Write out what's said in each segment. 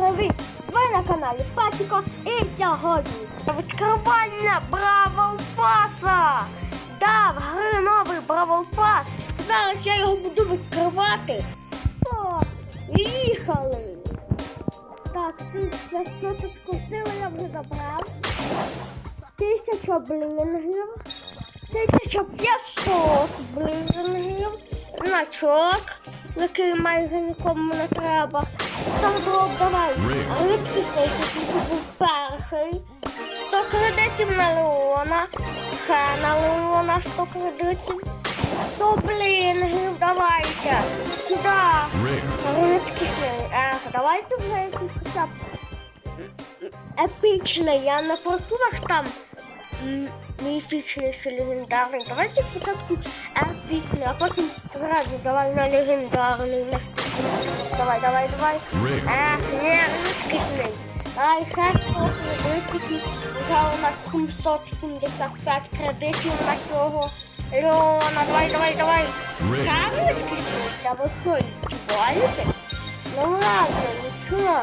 привіт! Ви на каналі Патіко і сьогодні відкривання Бравл Паса! Да, в гри новий Бравл Пас! Зараз я його буду відкривати. О, їхали! Так, тисяча соточку сили я вже забрав. Тисяча блінгів. Тисяча п'ятсот блінгів. Значок, який майже нікому не треба. Там було давай. Рибки тисячі був перший. 100 кредитів на Леона. Ще на Леона 100 кредитів. 100 блінгів, давайте. Сюда. Рибки Ех, давайте вже якийсь хоча б епічний. Я на просувах там міфічний чи легендарний. Давайте спочатку епічний, а потім зразу давай на легендарний. Давай, давай, давай. Ех, не, рідкісний. Давай ще трохи рідкісний. Вже у нас 775 кредитів на цього Леона. Давай, давай, давай. Ще рідкісний? Та ви що, чувалите? Ну ладно, нічого.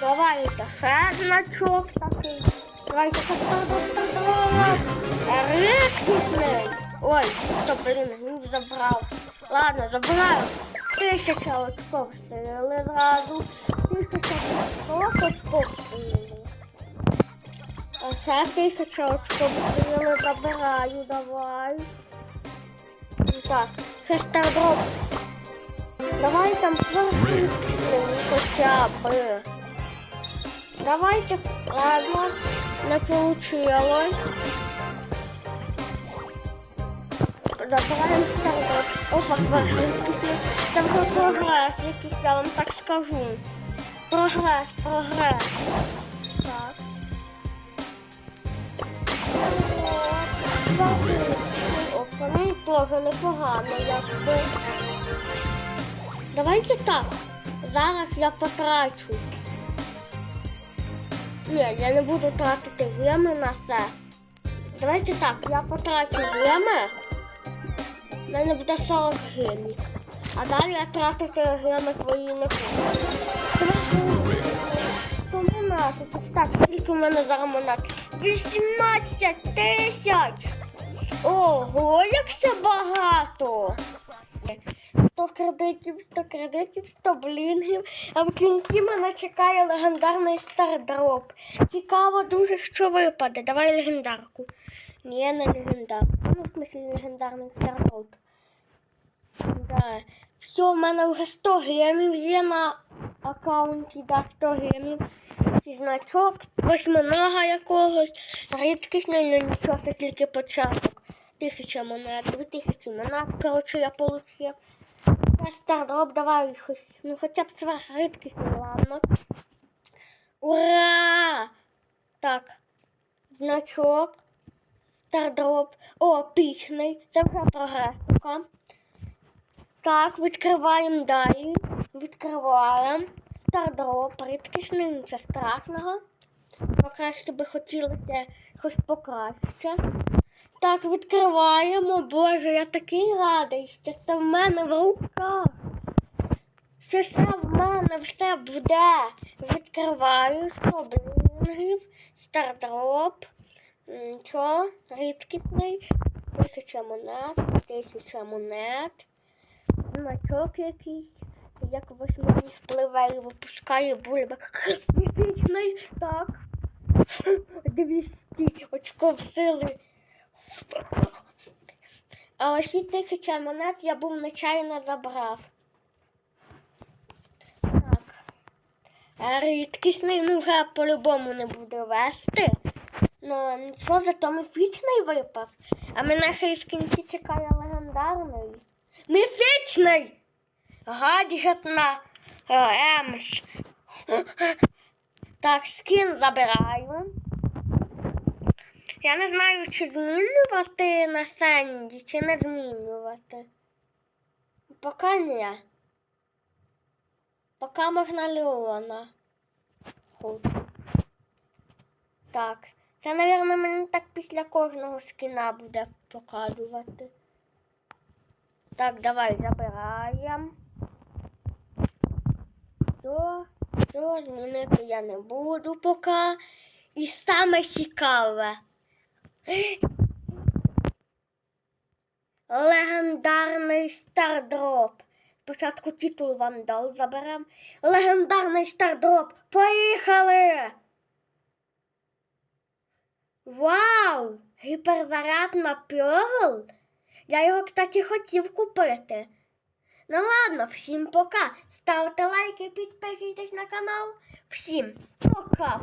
Давайте ще значок такий. Давайте так, так, так. Ой, що, блін, він забрав. Ладно, забрав. Тисяча очков стріли зразу. Тисяча очков стріли. А ще тисяча очков стріли забираю, давай. Так, ще стардроп. Давай там просто хоча б. Давайте, ладно, не получилось. Забираємо стардроп. Опа, квартирки. Там вже прогрес якийсь, я вам так скажу. Прогрес, прогрес. Так. Опа, ну теж непогано, якби. Давайте так. Зараз я потрачу. Ні, я не буду тратити геми на це. Давайте так, я потрачу геми. Мене буде 40 гемів. А далі я тратити геми свої не буду. Тому. Так, скільки у мене зараз монет? 18 тисяч! Ого, як це багато! 100 кредитів, 100 кредитів, 100 блінгів. А в кінці мене чекає легендарний стардроп. Цікаво дуже, що випаде. Давай легендарку. Не легендарку. Ну, в смысле, легендарний стардроп. Да. Все, в мене вже 100 гемів є на аккаунті, да, 100 гемів. І значок, восьминога якогось. Рідкісний, ну нічого, це тільки початок. Тисяча монет, дві тисячі монет, коротше, я получив. Стардроп, давай щось, ну хоча б сверхрідкісний, ладно. Ура! Так, значок, стардроп, о, пічний, це вже прогресика. Так, відкриваємо далі. Відкриваємо. Стардроп, рідкісний, нічого страшного. Покраще би хотілося щось покраще. Так, відкриваємо. Боже, я такий радий, що це в мене в руках. Що це в мене все буде. Відкриваю, що блінгів, стардроп. Нічого, рідкісний. Тисяча монет, тисяча монет. Значок якийсь. Як восьминіг пливе і випускає бульба. Міфічний, так. 200 очков сили. А ось і тисяча монет я був нечайно забрав. Так. А Рідкісний, ну вже по-любому не буде вести. Ну, нічого, зато міфічний випав. А мене ще й в легендарний. Міфічний! Гаджет на Емш. Так, скін забираю. Я не знаю, чи змінювати на Сенді, чи не змінювати. Поки ні. Поки можна Леона. Так. Це, мабуть, мені так після кожного скіна буде показувати. Так, давай забираємо. Все, все, змінити я не буду поки. І саме цікаве. Легендарний стардроп. Спочатку титул вандал заберем. Легендарний стардроп. Поїхали! Вау! Гіперзаряд на Перл? Я його, кстати, хотів купити. Ну ладно, всім пока. Ставте лайки, підписуйтесь на канал. Всім пока!